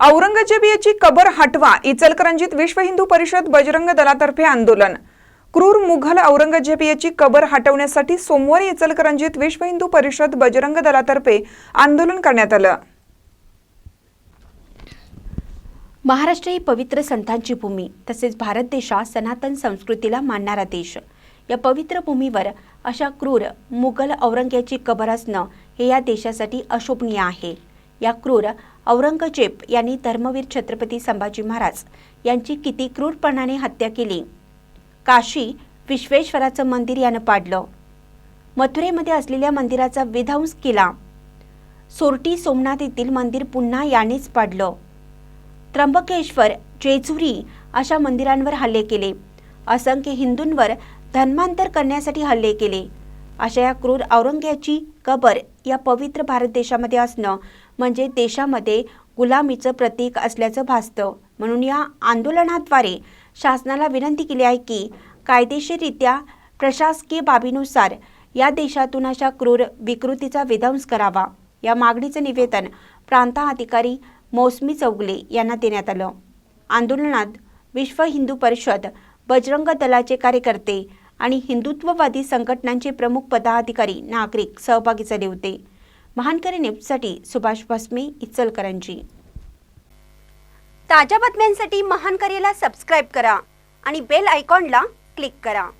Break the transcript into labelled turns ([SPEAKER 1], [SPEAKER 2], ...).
[SPEAKER 1] औरंगजेब याची कबर हटवा इचलकरंजीत विश्व हिंदू परिषद बजरंग दलातर्फे आंदोलन. क्रूर मुघल औरंगजेब याची कबर हटवण्यासाठी सोमवारी इचलकरंजीत विश्व हिंदू परिषद बजरंग दलातर्फे आंदोलन करण्यात आलं.
[SPEAKER 2] महाराष्ट्र ही पवित्र संतांची भूमी तसेच भारत देशा सनातन संस्कृतीला मानणारा देश. या पवित्र भूमीवर अशा क्रूर मुघल औरंग्याची कबर असणं हे या देशासाठी अशोभनीय आहे. या क्रूर औरंगजेब यांनी धर्मवीर छत्रपती संभाजी महाराज यांची किती क्रूरपणाने हत्या केली. काशी विश्वेश्वराचं मंदिर यानं पाडलं. मथुरेमध्ये असलेल्या मंदिराचा विध्वंस केला. सोरटी सोमनाथ येथील मंदिर पुन्हा यानेच पाडलं. त्र्यंबकेश्वर जेजुरी अशा मंदिरांवर हल्ले केले. असंख्य हिंदूंवर धर्मांतर करण्यासाठी हल्ले केले. अशा या क्रूर औरंग्याची कबर या पवित्र भारत देशामध्ये असणं म्हणजे देशामध्ये गुलामीचं प्रतीक असल्याचं भासतं. म्हणून या आंदोलनाद्वारे शासनाला विनंती केली आहे की कायदेशीररित्या प्रशासकीय बाबीनुसार या देशातून अशा क्रूर विकृतीचा विध्वंस करावा. या मागणीचं निवेदन प्रांताधिकारी मौसमी चौगले यांना देण्यात आलं. आंदोलनात विश्व हिंदू परिषद बजरंग दलाचे कार्यकर्ते आणि हिंदुत्ववादी संघटनांचे प्रमुख पदाधिकारी नागरिक सहभागी झाले होते. महानकरी न्यूजसाठी सुभाष भस्मे इचलकरंजी. ताज्या बातम्यांसाठी महानकरीला सबस्क्राईब करा आणि बेल आयकॉनला क्लिक करा.